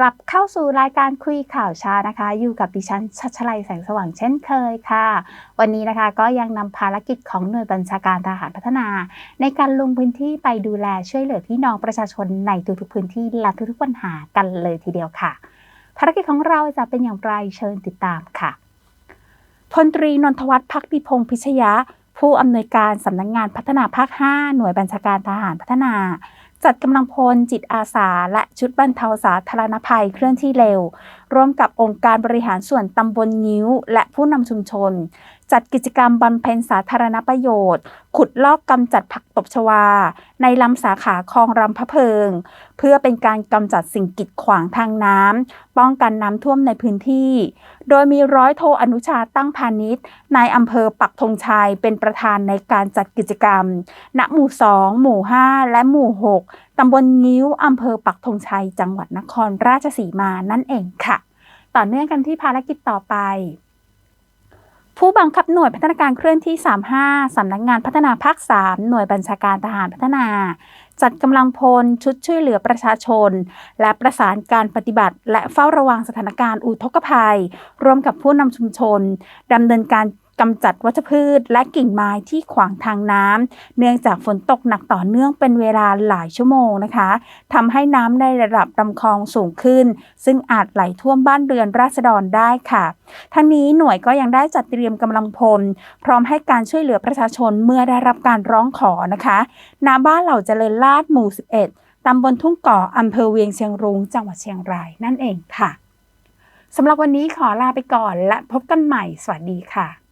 กลับเข้าสู่รายการคุยข่าวเช้านะคะ อยู่กับดิฉันชัชลัยแสงสว่างเช่นเคยค่ะ วันนี้นะคะก็ยังนำภารกิจของหน่วยบัญชาการทหารพัฒนา ในการลงพื้นที่ไปดูแลช่วยเหลือพี่น้องประชาชนในทุกๆพื้นที่และทุกๆปัญหากันเลยทีเดียวค่ะ ภารกิจของเราจะเป็นอย่างไรเชิญติดตามค่ะพลตรีนนทวัฒน์พักดีพงศ์พิชยะ ผู้อำนวยการสำนักงงานพัฒนาภาค 5 หน่วยบัญชาการทหารพัฒนา จัดกำลังพลจิตอาสาและ ชุดบรรเทาสาธารณภัยเคลื่อนที่เร็ว ร่วมกับองค์การบริหารส่วนตำบลงิ้ว และผู้นำชุมชน จัดกิจกรรมบำเพ็ญสาธารณประโยชน์ ขุดลอกกำจัดผักตบชวา ในลำสาขาคลองรำพะเพิง เพื่อเป็นการกำจัดสิ่งกีดขวางทางน้ำป้องกันน้ำท่วมในพื้นที่ โดยมีร้อยโทอนุชาตั้งพาณิชย์นายอำเภอปักธงชัยเป็นประธานในการจัดกิจกรรม ณ หมู่ 2 หมู่ 5 และหมู่ 6 ตำบลงิ้วอำเภอปักธงชัย จังหวัดนครราชสีมานั่นเองค่ะ ต่อเนื่องกันที่ภารกิจต่อไป ผู้บังคับหน่วยพัฒนาการเคลื่อนที่ 35 สำนักงานพัฒนาภาค 3 หน่วยบัญชาการทหารพัฒนา จัดกำลังพลชุดช่วยเหลือประชาชน และประสานการปฏิบัติ และเฝ้าระวังสถานการณ์อุทกภัย ร่วมกับผู้นำชุมชนดำเนินการ กำจัดวัชพืช และกิ่งไม้ที่ขวางทางน้ำเนื่องจากฝนตกหนักต่อเนื่องเป็นเวลาหลายชั่วโมงนะคะทำให้น้ำในระดับลำคลองสูงขึ้น ซึ่งอาจไหลท่วมบ้านเรือนราษฎรได้ค่ะ ทั้งนี้หน่วยก็ยังได้จัดเตรียมกำลังพล พร้อมให้การช่วยเหลือประชาชนเมื่อได้รับการร้องขอนะคะณบ้านเหล่าเจริญลาดหมู่ 11ตำบลทุ่งก่ออำเภอเวียงเชียงรุ้งจังหวัดเชียงรายนั่นเองค่ะสำหรับวันนี้ขอลาไปก่อนและพบกันใหม่ สวัสดีค่ะ